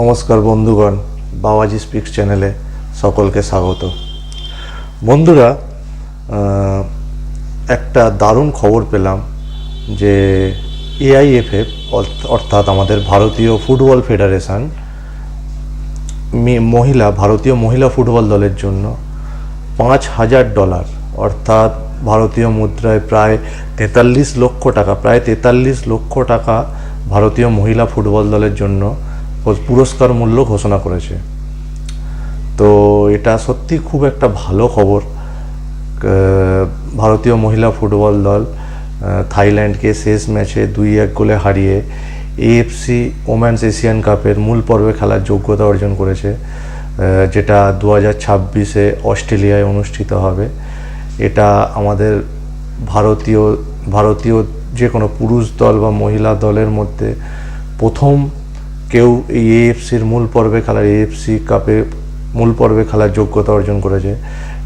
নমস্কার বন্ধুগণ, বাবাজি স্পিক্স চ্যানেলে সকলকে স্বাগত। বন্ধুরা একটা দারুণ খবর পেলাম যে এআইএফএফ অর্থাৎ আমাদের ভারতীয় ফুটবল ফেডারেশন মহিলা, ভারতীয় মহিলা ফুটবল দলের জন্য পাঁচ হাজার ডলার, অর্থাৎ ভারতীয় মুদ্রায় প্রায় তেতাল্লিশ লক্ষ টাকা, প্রায় তেতাল্লিশ লক্ষ টাকা ভারতীয় মহিলা ফুটবল দলের জন্য পুরস্কার মূল্য ঘোষণা করেছে। তো এটা সত্যি খুব একটা ভালো খবর। ভারতীয় মহিলা ফুটবল দল থাইল্যান্ডকে শেষ ম্যাচে দুই এক গোলে হারিয়ে এএফসি ওম্যান্স এশিয়ান কাপের মূল পর্বে খেলার যোগ্যতা অর্জন করেছে যেটা দু হাজার ছাব্বিশে অস্ট্রেলিয়ায় অনুষ্ঠিত হবে। এটা আমাদের ভারতীয় ভারতীয় যে কোনো পুরুষ দল বা মহিলা দলের মধ্যে প্রথম কেউ এই এএফসির মূল পর্বে খেলার এএফসি কাপে মূল পর্বে খেলার যোগ্যতা অর্জন করেছে,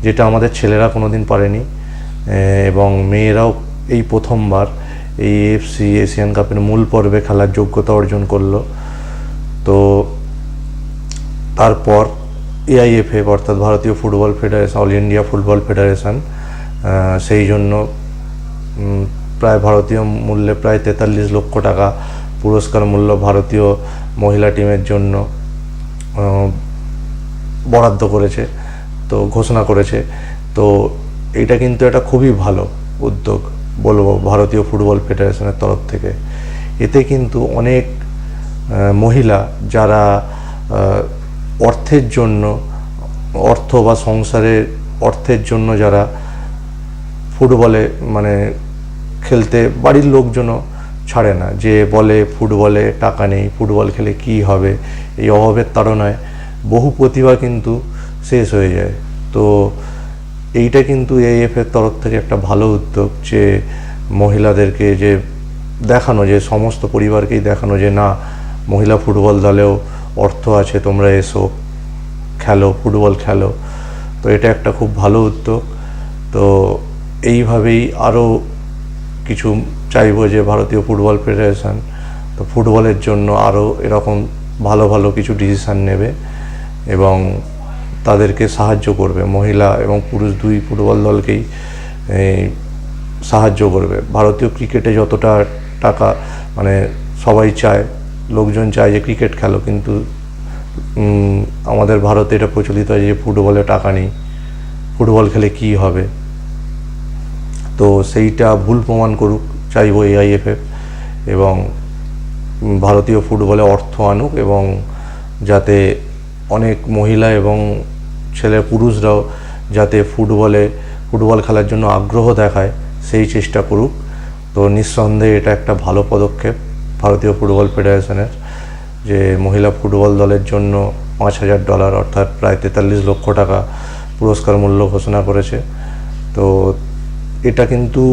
যেটা আমাদের ছেলেরা কোনোদিন পারেনি। এবং মেয়েরাও এই প্রথমবার এই এএফসি এশিয়ান কাপের মূল পর্বে খেলার যোগ্যতা অর্জন করল। তো তারপর এআইএফএফ অর্থাৎ ভারতীয় football federation, all India football federation সেই জন্য প্রায় ভারতীয় মূল্যে প্রায় তেতাল্লিশ লক্ষ টাকা পুরস্কার মূল্য ভারতীয় মহিলা টিমের জন্য বরাদ্দ করেছে, তো ঘোষণা করেছে। তো এটা কিন্তু একটা খুবই ভালো উদ্যোগ বলব ভারতীয় ফুটবল ফেডারেশনের তরফ থেকে। এতে কিন্তু অনেক মহিলা যারা অর্থের জন্য, অর্থ বা সংসারের অর্থের জন্য যারা ফুটবলে মানে খেলতে বাড়ির লোকজনও ছাড়ে না। যে বলে ফুটবলে টাকা নেই, ফুটবল খেলে কি হবে? এই অভাবের তাড়নায় বহু প্রতিভা কিন্তু শেষ হয়ে যায়। তো এইটা কিন্তু এএফের তরফ থেকে একটা ভালো উদ্যোগ যে মহিলাদেরকে যে দেখানো, যে সমস্ত পরিবারকেই দেখানো যে না, মহিলা ফুটবল দলেও অর্থ আছে, তোমরা এসো, খেলো, ফুটবল খেলো। তো এটা একটা খুব ভালো উদ্যোগ। তো এইভাবেই আরও কিছু চাইব যে ভারতীয় ফুটবল ফেডারেশন তো ফুটবলের জন্য আরও এরকম ভালো ভালো কিছু ডিসিশান নেবে এবং তাদেরকে সাহায্য করবে। মহিলা এবং পুরুষ দুই ফুটবল দলকেই সাহায্য করবে। ভারতীয় ক্রিকেটে যতটা টাকা মানে সবাই চায়, লোকজন চায় যে ক্রিকেট খেলো, কিন্তু আমাদের ভারতে এটা প্রচলিত আছে যে ফুটবলে টাকা নেই, ফুটবল খেলে কি হবে? তো সেইটা ভুল প্রমাণ করুক। চাইব এআইএফএফ এবং ভারতীয় ফুটবলে অর্থ আনুক এবং যাতে অনেক মহিলা এবং ছেলে পুরুষরাও যাতে ফুটবলে, ফুটবল খেলার জন্য আগ্রহ দেখায়, সেই চেষ্টা করুক। তো নিঃসন্দেহে এটা একটা ভালো পদক্ষেপ ভারতীয় ফুটবল ফেডারেশনের যে মহিলা ফুটবল দলের জন্য পাঁচ হাজার ডলার অর্থাৎ প্রায় তেতাল্লিশ লক্ষ টাকা পুরস্কার মূল্য ঘোষণা করেছে। তো এটা কিন্তু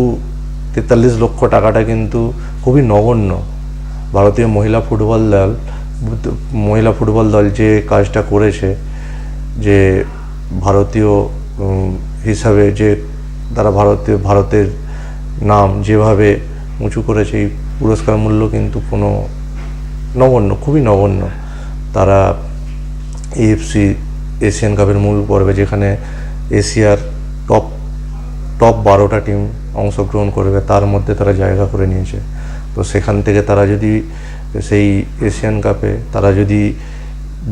তেতাল্লিশ লক্ষ টাকাটা কিন্তু খুবই নগণ্য। ভারতীয় মহিলা ফুটবল দল, মহিলা ফুটবল দল যে কাজটা করেছে, যে ভারতীয় হিসাবে যে তারা ভারতীয়, ভারতের নাম যেভাবে উঁচু করেছে, এই পুরস্কার মূল্য কিন্তু কোনো নগণ্য, খুবই নগণ্য। তারা এএফসি এশিয়ান কাপের মূল পর্বে যেখানে এশিয়ার টপ টপ বারোটা টিম অংশগ্রহণ করবে, তার মধ্যে তারা জায়গা করে নিয়েছে। তো সেখান থেকে তারা যদি সেই এশিয়ান কাপে তারা যদি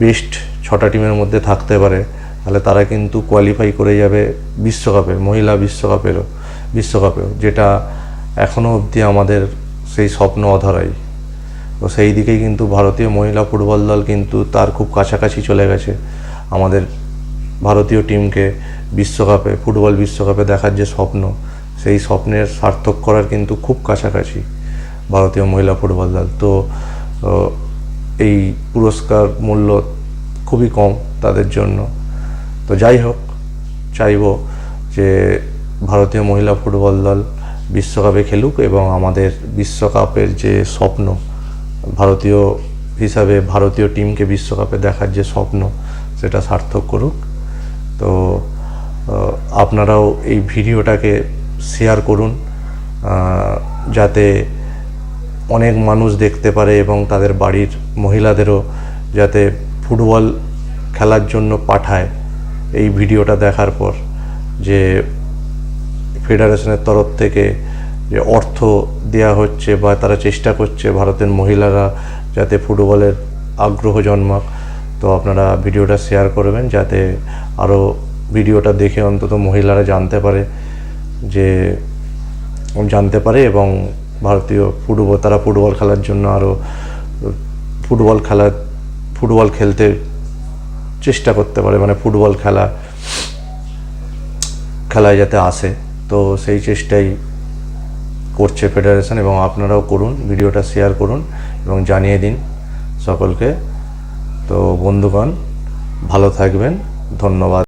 বেস্ট ছটা টিমের মধ্যে থাকতে পারে, তাহলে তারা কিন্তু কোয়ালিফাই করে যাবে বিশ্বকাপে, মহিলা বিশ্বকাপেরও, বিশ্বকাপেও, যেটা এখনও অবধি আমাদের সেই স্বপ্ন অধরাই। তো সেই দিকেই কিন্তু ভারতীয় মহিলা ফুটবল দল কিন্তু তার খুব কাছাকাছি চলে গেছে। আমাদের ভারতীয় টিমকে বিশ্বকাপে, ফুটবল বিশ্বকাপে দেখার যে স্বপ্ন, সেই স্বপ্নের সার্থক করার কিন্তু খুব কাছাকাছি ভারতীয় মহিলা ফুটবল দল। তো এই পুরস্কার মূল্য খুবই কম তাদের জন্য। তো যাই হোক, চাইব যে ভারতীয় মহিলা ফুটবল দল বিশ্বকাপে খেলুক এবং আমাদের বিশ্বকাপের যে স্বপ্ন, ভারতীয় হিসাবে ভারতীয় টিমকে বিশ্বকাপে দেখার যে স্বপ্ন, সেটা সার্থক করুক। তো আপনারাও এই ভিডিওটাকে শেয়ার করুন যাতে অনেক মানুষ দেখতে পারে এবং তাদের বাড়ির মহিলাদেরও যাতে ফুটবল খেলার জন্য পাঠায় এই ভিডিওটা দেখার পর যে ফেডারেশনের তরফ থেকে যে অর্থ দেওয়া হচ্ছে বা তারা চেষ্টা করছে ভারতের মহিলারা যাতে ফুটবলের আগ্রহ জন্মাক। তো আপনারা ভিডিওটা শেয়ার করবেন যাতে আরও ভিডিওটা দেখে অন্তত মহিলারা জানতে পারে যে, জানতে পারে এবং ভারতীয় ফুটবল, তারা ফুটবল খেলার জন্য আরও ফুটবল খেলা, ফুটবল খেলতে চেষ্টা করতে পারে মানে ফুটবল খেলা, খেলায় যাতে আসে। তো সেই চেষ্টাই করছে ফেডারেশন এবং আপনারাও করুন, ভিডিওটা শেয়ার করুন এবং জানিয়ে দিন সকলকে। তো বন্ধুগণ ভালো থাকবেন ধন্যবাদ।